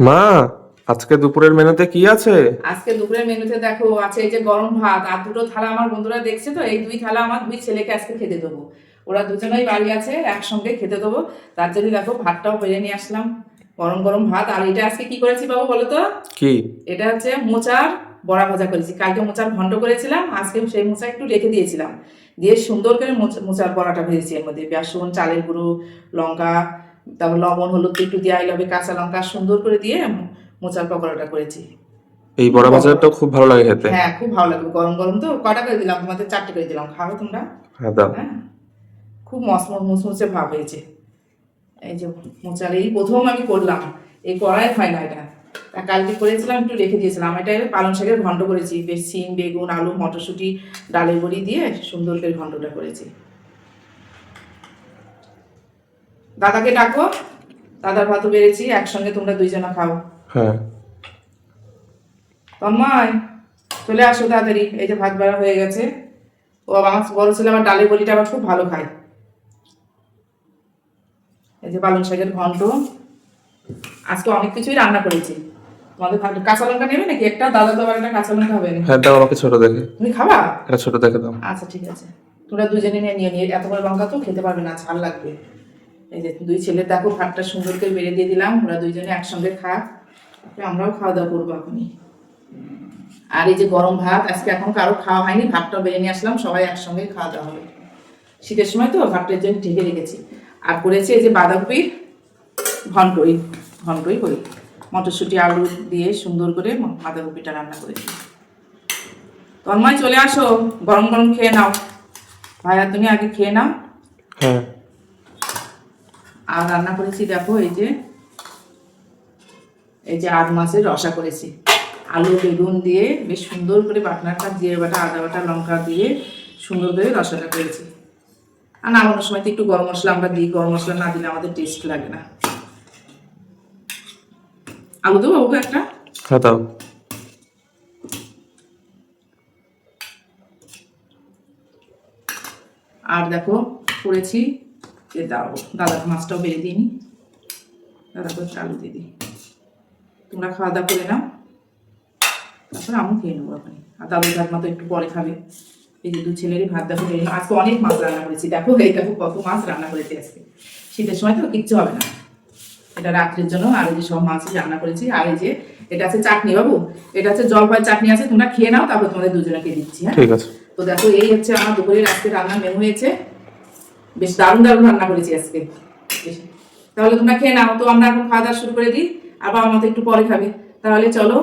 মা আজকে দুপুরের মেনুতে কি আছে? আজকে দুপুরের মেনুতে দেখো আছে এই যে গরম ভাত আর দুটো থালা আমার বন্ধুরা দেখছে তো এই দুই থালা আমার দুই ছেলেকে আজকে খেতে দেবো। ওরা দুজনেই বাড়ি আছে একসঙ্গে খেতে দেবো। তার জন্য দেখো ভাতটাও বেড়ে নিয়ে আসলাম গরম গরম ভাত। আর এটা আজকে কি করেছি বাবু বলো তো? কি? এটা হচ্ছে মোচার বড়া ভাজা করেছি। কালকে মোচার ঘন্ট করেছিলাম আজকে সেই মোচা একটু রেখে দিয়েছিলাম। দিয়ে সুন্দর করে মোচা- মোচার বড়াটা ভেজেছি এর মধ্যে। বেসন চালের গুঁড়ো লঙ্কা তারপর লবণ হলুদ একটু দিয়ে হবে কাঁচা লঙ্কা সুন্দর করে দিয়ে মোচার পকোড়াটা করেছি। এই বড় বাজারটা খুব ভালো লাগে খেতে। হ্যাঁ খুব ভালো লাগবে গরম গরম তো কটা করে দিলাম? তোমাদের চারটে করে দিলাম। খাবে তোমরা? হ্যাঁ দাও। হ্যাঁ। খুব মসমস মুসমুসে ভাব হয়েছে। এই যে মোচার এই প্রথম আমি করলাম। এই করাই হয় না এটা। তা কালকে করেছিলাম একটু রেখে দিয়েছিলাম। এটা পালং শাকের ঘন্ট করেছি। বেশ সিম বেগুন আলু মটরশুঁটি ডালের বড়ি দিয়ে সুন্দর করে ঘন্টটা করেছি। দাদাকে ডাকো। দাদার ভাতও বেড়েছি একসঙ্গে তোমরা দুইজনা খাও। হ্যাঁ। তন্ময় চলে আসো তাড়াতাড়ি। এই যে ভাত বেড়া হয়ে গেছে। ও আমার বড় ছেলে আমার ডালের বলিটা আবার খুব ভালো খায়। এই যে পালং শাকের ঘন্ট। আজকে অনেক কিছুই রান্না করেছি। তোমাদের ভালো কাঁচা লঙ্কা নেবে নাকি? একটা দাদা তো একটা কাঁচা লঙ্কা হবে না হ্যাঁ দাও আমাকে ছোট দেখে। তুমি খাবা? এটা ছোট দেখে দাও। আচ্ছা ঠিক আছে। তোমরা দুজনে নিয়ে নিয়ে নিয়ে এত বড় লঙ্কা তো খেতে পারবে না ঝাল লাগবে। এই যে দুই ছেলে, দেখো ভাতটা সুন্দর করে বেড়ে দিয়ে দিলাম, ওরা দুইজনে একসঙ্গে খা তারপরে আমরাও খাওয়া দাওয়া করব এখনই। আর এই যে গরম ভাত, আজকে এখন কারও খাওয়া হয়নি ভাতটা বেড়ে নিয়ে আসলাম, সবাই একসঙ্গে খাওয়া দাওয়া হবে। শীতের সময় তো ভাতটার জন্য ঢেকে রেখেছি। আর করেছি এই যে বাঁধাকপির ঘন্টই ঘন্টই করি। মটরশুঁটি, আলু দিয়ে সুন্দর করে বাঁধাকপিটা রান্না করেছি। তন্ময় চলে আসো, গরম গরম খেয়ে নাও। ভাইয়া, তুমি আগে খেয়ে নাও। হ্যাঁ। আর রান্না করেছি দেখো এই যে এই যে আট মাসের রসা করেছি। আলু বেগুন দিয়ে বেশ সুন্দর করে বাটনাটা জিরে বাটা আদা বাটা লঙ্কা দিয়ে সুন্দর করে রসাটা করেছি। আর নামানোর সময় তো একটু গরম মশলা আমরা দিই গরম মশলা না দিলে আমাদের টেস্ট লাগে না। আলু দেবো বাবুকে একটা? হ্যাঁ দাও। আর দেখো করেছি যে দাও দাদার মাছটাও বেড়ে দিইনি দাদাকে একটু আলু দিয়ে দিই। তোমরা খাওয়া দাওয়া করে নাও। তারপরে আমি খেয়ে নেব ওখানে। আর দাদুর ভাত মতো একটু পরে খাবে। এই যে দু ছেলেরই ভাত দেখো বেড়ে। আজকে অনেক মাছ রান্না করেছি। দেখো এই দেখো কত মাছ রান্না করেছি আজকে। শীতের সময় তো কিচ্ছু হবে না। এটা রাত্রের জন্য আর এই যে সব মাছ রান্না করেছি। আর এই যে এটা আছে চাটনি বাবু এটা হচ্ছে জলপাই চাটনি আছে। তোমরা খেয়ে নাও তারপর তোমাদের দুজনকে দিচ্ছি হ্যাঁ? ঠিক আছে। তো দেখো এই হচ্ছে আমার দুপুরের রাত্রে রান্না মেনু হয়েছে। বেশ দারুণ দারুণ রান্না করেছি আজকে। তাহলে তোমরা খেয়ে নাও, তো আমরা এখন খাওয়া দাওয়া শুরু করে দিই। আবার আমাদের একটু পরে খাবে। তাহলে চলো